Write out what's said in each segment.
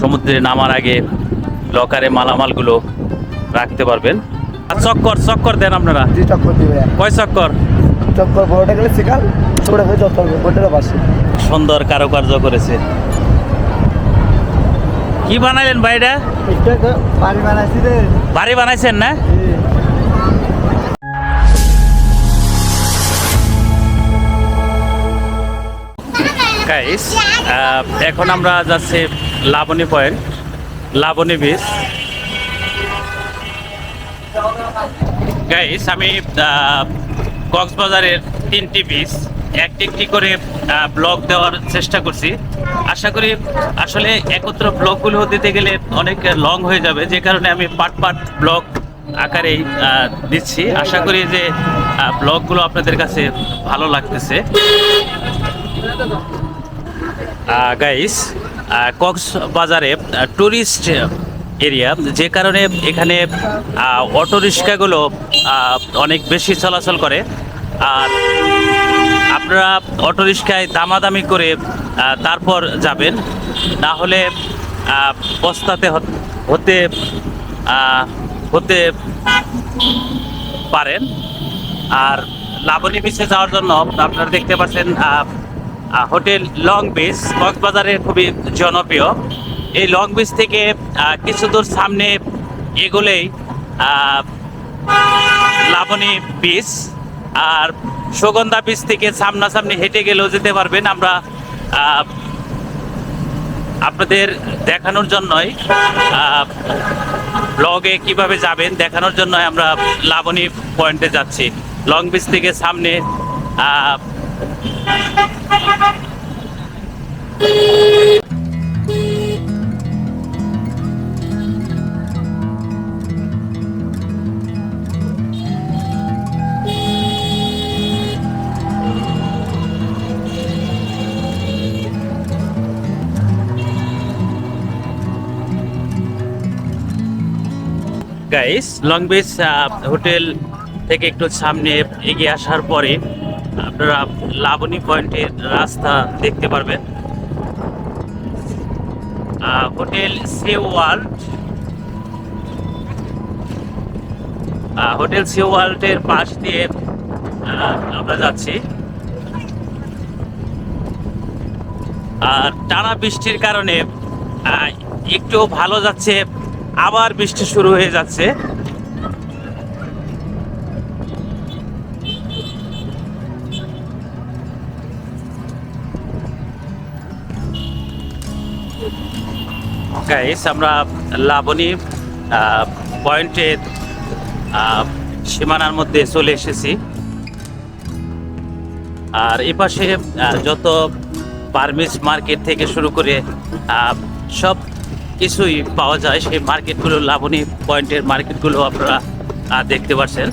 সমুদ্রে নামার আগে লকারে মালামালগুলো রাখতে পারবেন। আর চক্কর চক্কর দেন আপনারা। কয় চক্কর? চক্কর বড়টা গেলে শিকাল পাশে সুন্দর কারুকার্য করেছে। কি বানাইলেন ভাইটা? একটা বাড়ি বানাইছি বাড়ি বানাইছেন না? গাইস এখন আমরা যাচ্ছি Laboni point Laboni beach guys আমি আহ, কক্সবাজারের তিনটি বিচ একটি একটি করে ব্লগ দেওয়ার চেষ্টা করছি। আশা করি আসলে একত্র ব্লগগুলো দিতে গেলে অনেক লং হয়ে যাবে যে কারণে আমি পার্ট পার্ট ব্লগ আকারেই দিচ্ছি। আশা করি যে ব্লগগুলো আপনাদের কাছে ভালো লাগতেছে। গাইস কক্সবাজারে টুরিস্ট এরিয়া যে কারণে এখানে অটো রিক্সাগুলো অনেক বেশি চলাচল করে। আর আপনারা অটো রিক্সায় দামাদামি করে তারপর যাবেন। না হলে পস্তাতে হত- হতে পারেন। আর লাবণী বিচে যাওয়ার জন্য আপনারা দেখতে পাচ্ছেন হোটেল লং বিচ কক্সবাজারে খুবই জনপ্রিয়। এই লং বিচ থেকে কিছু দূর সামনে এগোলেই লাবণী বিচ আর সুগন্ধা বিচ থেকে সামনাসামনি হেঁটে গেলেও যেতে পারবেন। আমরা আপনাদের দেখানোর জন্যই ব্লগে কীভাবে যাবেন দেখানোর জন্য আমরা লাবণী পয়েন্টে যাচ্ছি। লং বিচ থেকে সামনে গাইস লং বিচ হোটেল থেকে একটু সামনে এগিয়ে আসার পরে আপনারা লাবণী পয়েন্টের রাস্তা দেখতে পারবেন। Hotel sea world hotel sea ওয়ার্ল্ডের পাশ দিয়ে আমরা যাচ্ছি। আর টানা বৃষ্টির কারণে একটু ভালো যাচ্ছে, আবার বৃষ্টি শুরু হয়ে যাচ্ছে। গাইস আমরা লাবণী পয়েন্টের সীমানার মধ্যে চলে এসেছি। আর এ পাশে আহ, যত বার্মিস মার্কেট থেকে শুরু করে সব কিছুই পাওয়া যায়। সেই মার্কেটগুলো লাবণী পয়েন্টের মার্কেটগুলো আপনারা দেখতে পাচ্ছেন।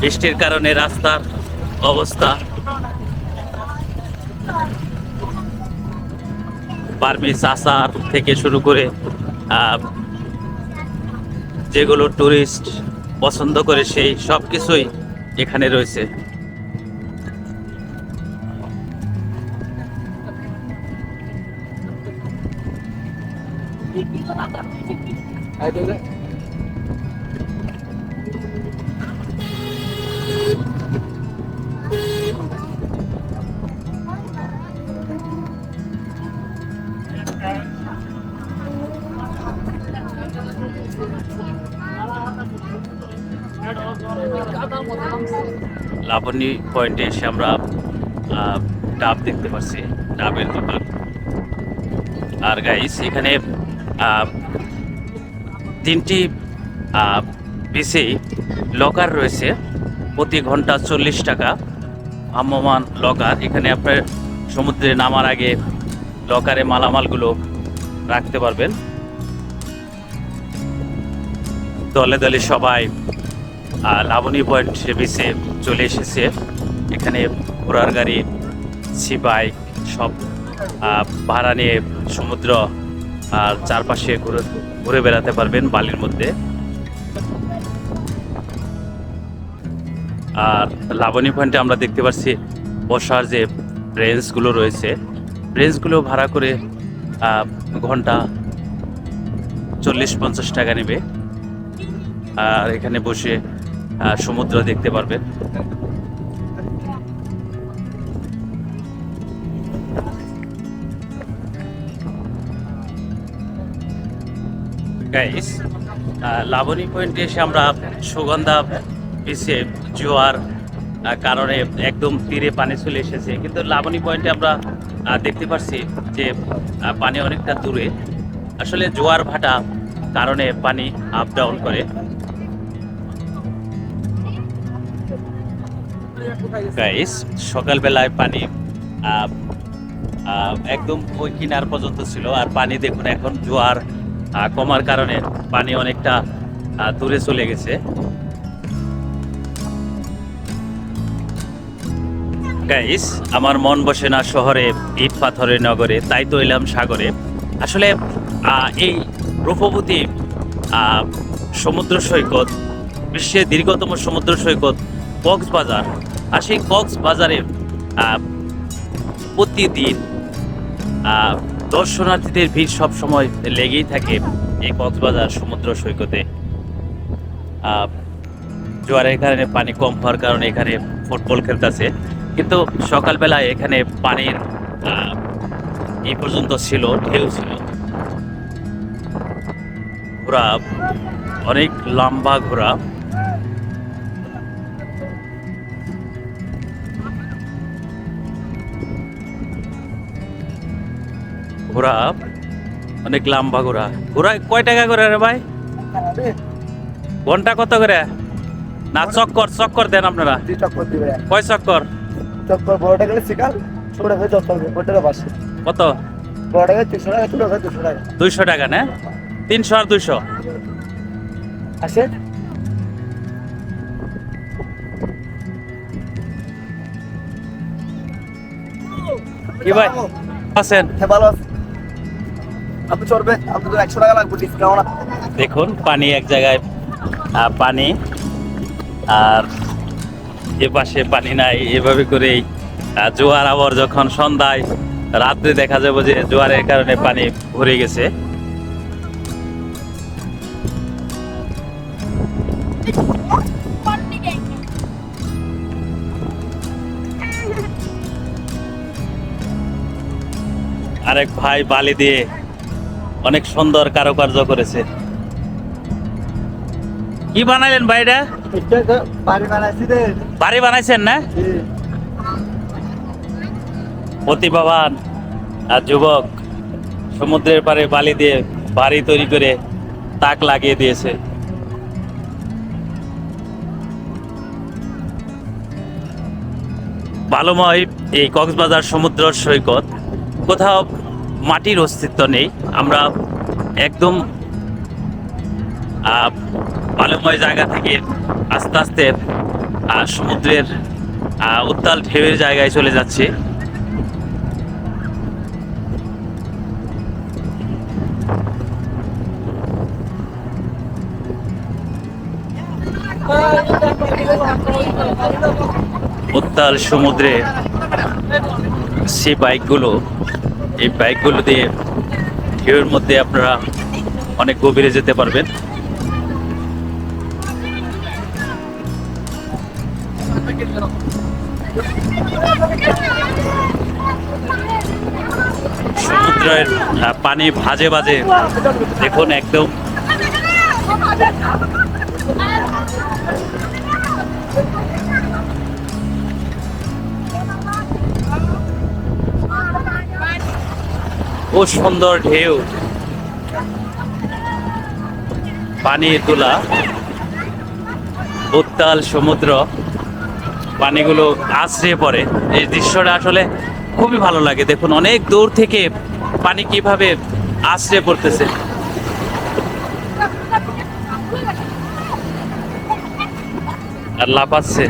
বৃষ্টির কারণে রাস্তার অবস্থা বার্মিস আসার থেকে শুরু করে যেগুলো ট্যুরিস্ট পছন্দ করে সেই সব কিছুই এখানে রয়েছে। লাবণী পয়েন্টে এসে আমরা ডাব দেখতে পাচ্ছি, ডাবের দোকান। আর গাইস এখানে তিনটি বিসি লকার রয়েছে, প্রতি ঘণ্টা চল্লিশ টাকা। ভ্রাম্যমান লকার এখানে আপনার সমুদ্রে নামার আগে লকারে মালামালগুলো রাখতে পারবেন। দলে দলে সবাই লাবণী পয়েন্ট বিচে চলে এসেছে। এখানে ঘোড়ার গাড়ি সি বাইক সব ভাড়া নিয়ে সমুদ্র, আর চারপাশে ঘুরে ঘুরে বেড়াতে পারবেন বালির মধ্যে। আর লাবণী পয়েন্টে আমরা দেখতে পাচ্ছি বসার যে ব্রেঞ্চগুলো রয়েছে। ব্রেঞ্চগুলো ভাড়া করে ঘণ্টা চল্লিশ পঞ্চাশ টাকা নেবে। আর এখানে বসে সমুদ্র দেখতে পারবেন। গাইস লাবণী পয়েন্টে এসে আমরা সুগন্ধা বিচে জোয়ার কারণে একদম তীরে পানি চলে এসেছে। কিন্তু লাবণী পয়েন্টে আমরা দেখতে পাচ্ছি যে পানি অনেকটা দূরে। আসলে জোয়ার ভাটা কারণে পানি আপ ডাউন করে। গাইস পানি একদম ওই কিনার পর্যন্ত ছিল আর পানি দেখুন এখন জোয়ার কমার কারণে পানি অনেকটা দূরে চলে গেছে। গাইস আমার মন বসে না শহরে, ইট পাথরের নগরে, তাই তো এলাম সাগরে। আসলে এই রূপবতী সমুদ্র সৈকত, বিশ্বের দীর্ঘতম সমুদ্র সৈকত কক্সবাজার। আর সেই কক্সবাজারে প্রতিদিন দর্শনার্থীদের ভিড় সব সময় লেগেই থাকে এই কক্সবাজার সমুদ্র সৈকতে। জোয়ারের কারণে পানি কম হওয়ার কারণে এখানে ফুটবল খেলতেছে। কিন্তু সকালবেলায় এখানে পানির এই পর্যন্ত ছিল, ঢেউ ছিল। ঘোড়া, অনেক লম্বা ঘোড়া। ঘোড়া? অনেক লম্বা ঘোড়া। ঘোড়া কয় টাকা করে রে ভাই? ঘণ্টা কত করে? না চক্কর চক্কর দেন আপনারা। কয় চক্কর? চক্কর বড়টা গেলে শিকাল কত? বড়টা গেলে তিনশো টাকা ছোট দুশো টাকা। দুইশো টাকা না? তিনশো আর দুইশো? আসে কি ভাই? আছেন? হ্যাঁ ভালো আছে। দেখুন, পানি এক জায়গায় পানি, আর এ পাশে পানি নাই, এভাবে করেই জোয়ার আবার যখন সন্ধ্যায়, রাত্রে দেখা যাবে যে জোয়ারের কারণে পানি ভরে গেছে। আরেক ভাই বালি দিয়ে অনেক সুন্দর কারুকার্য করেছে। কি বানাইলেন ভাইটা বাড়ি বাড়ি বানাইছেন না? প্রতিভাবান আর যুবক সমুদ্রের পাড়ে বালি দিয়ে বাড়ি তৈরি করে তাক লাগিয়ে দিয়েছে। ভালোময় এই কক্সবাজার সমুদ্র সৈকত কোথাও মাটির অস্তিত্ব নেই। আমরা একদম বালুময় জায়গা থেকে আস্তে আস্তে সমুদ্রের উত্তাল ঢেউয়ের জায়গায় চলে যাচ্ছি। উত্তাল সমুদ্রে সেই বাইকগুলো এই বাইকগুলো দিয়ে ঢেউয়ের মধ্যে আপনারা অনেক গভীরে যেতে পারবেন। সমুদ্রের পানি ভাজে ভাজে দেখুন একদম। ও সুন্দর ঢেউ। পানি তোলা, উত্তাল সমুদ্র, পানিগুলো আছড়ে পড়ে। এই দৃশ্যটা আসলে খুবই ভালো লাগে। দেখুন, অনেক দূর থেকে পানি কীভাবে আছড়ে পড়তেছে। আর লাফাচ্ছে।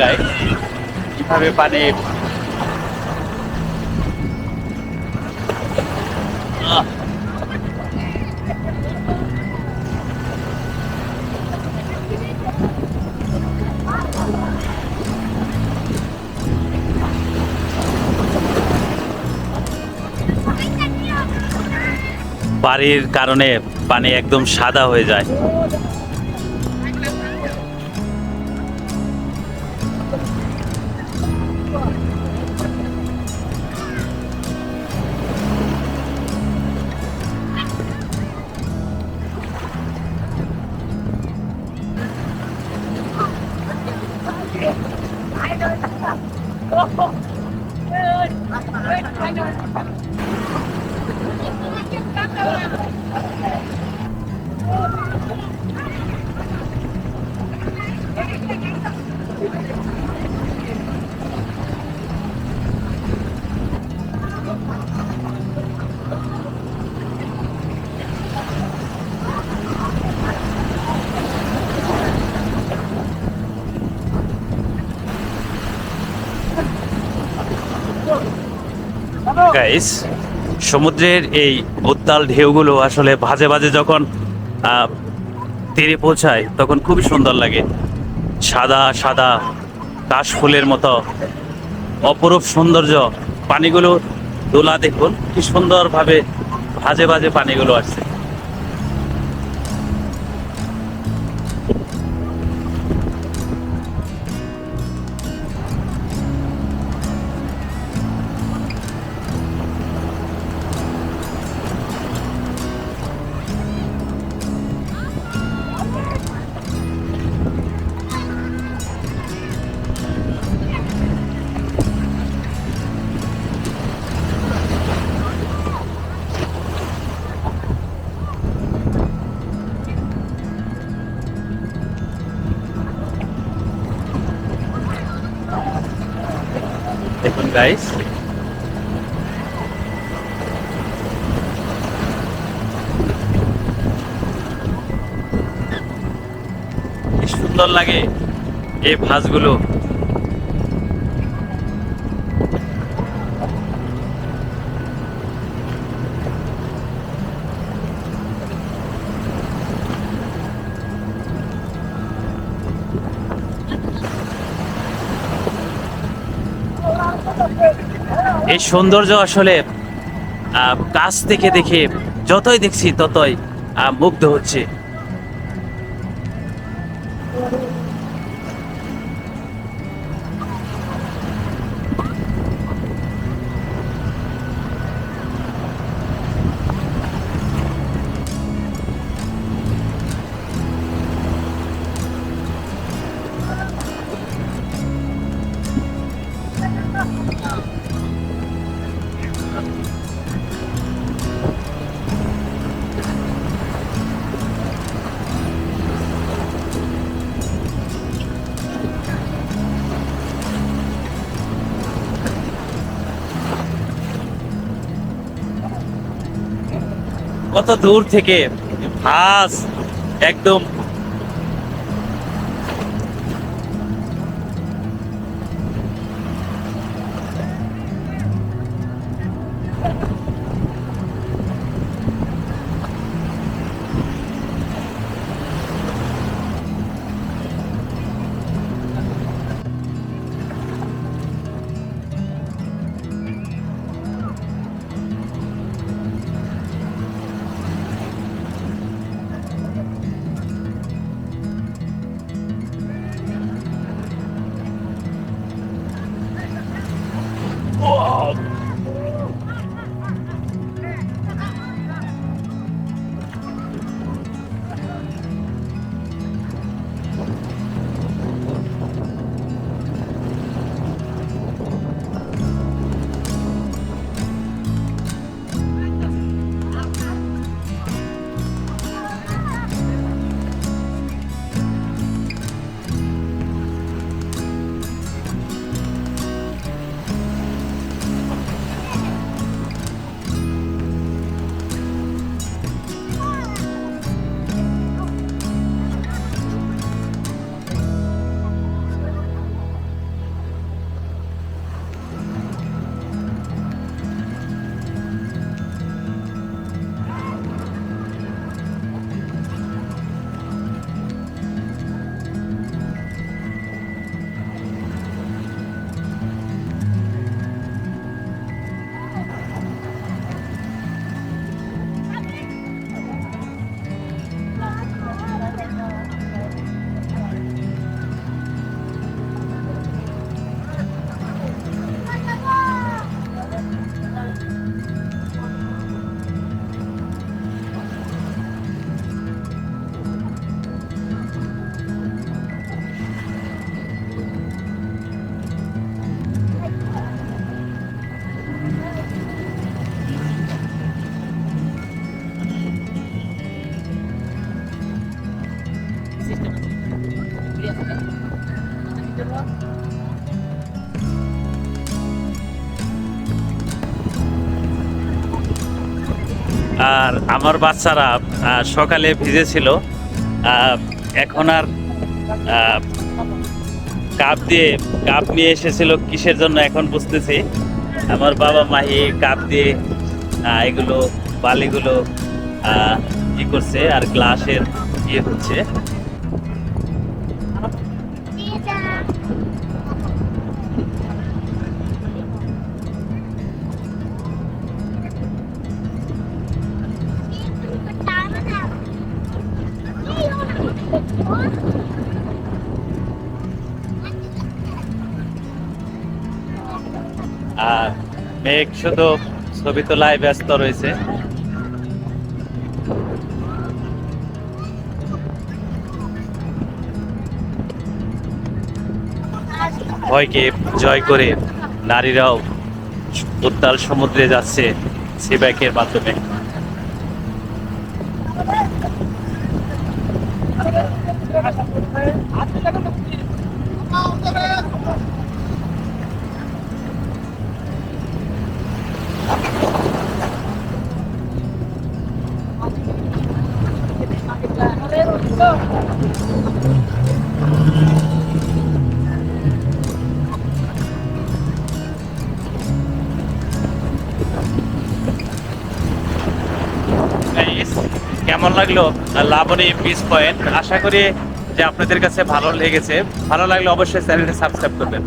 গাই কীভাবে পানি বাড়ির কারণে পানি একদম সাদা হয়ে যায়। গাইস সমুদ্রের এই উত্তাল ঢেউগুলো আসলে ভাজে ভাজে যখন তীরে পৌঁছায়, তখন খুবই সুন্দর লাগে। সাদা সাদা কাশফুলের মতো অপরূপ সৌন্দর্য, পানিগুলো দোলা দেখুন, কি সুন্দরভাবে ভাজে ভাজে পানিগুলো আসছে। গাইস সুন্দর লাগে এই ভাঁজগুলো। এই সৌন্দর্য আসলে কাছ থেকে দেখে যতই দেখছি ততই মুগ্ধ হচ্ছে। কত দূর থেকে ভাস একদম আমার বাচ্চারা সকালে ভিজে ছিল এখন আর কাপ দিয়ে, কাপ নিয়ে এসেছিল কিসের জন্য এখন বুঝতেছি। আমার বাবা মাহি কাপ দিয়ে এগুলো বালিগুলো ই করছে আর গ্লাসের ইয়ে হচ্ছে। মেঘ শুধু ছবি তোলায় ব্যস্ত রয়েছে। ভয়কে জয় করে নারীরাও উত্তাল সমুদ্রে যাচ্ছে সি বাইকের মাধ্যমে। কেমন লাগল? লাবণী পিস পয়েন্ট আশা করি যে আপনাদের কাছে ভালো লেগেছে। ভালো লাগলে অবশ্যই চ্যানেলটা সাবস্ক্রাইব করবেন।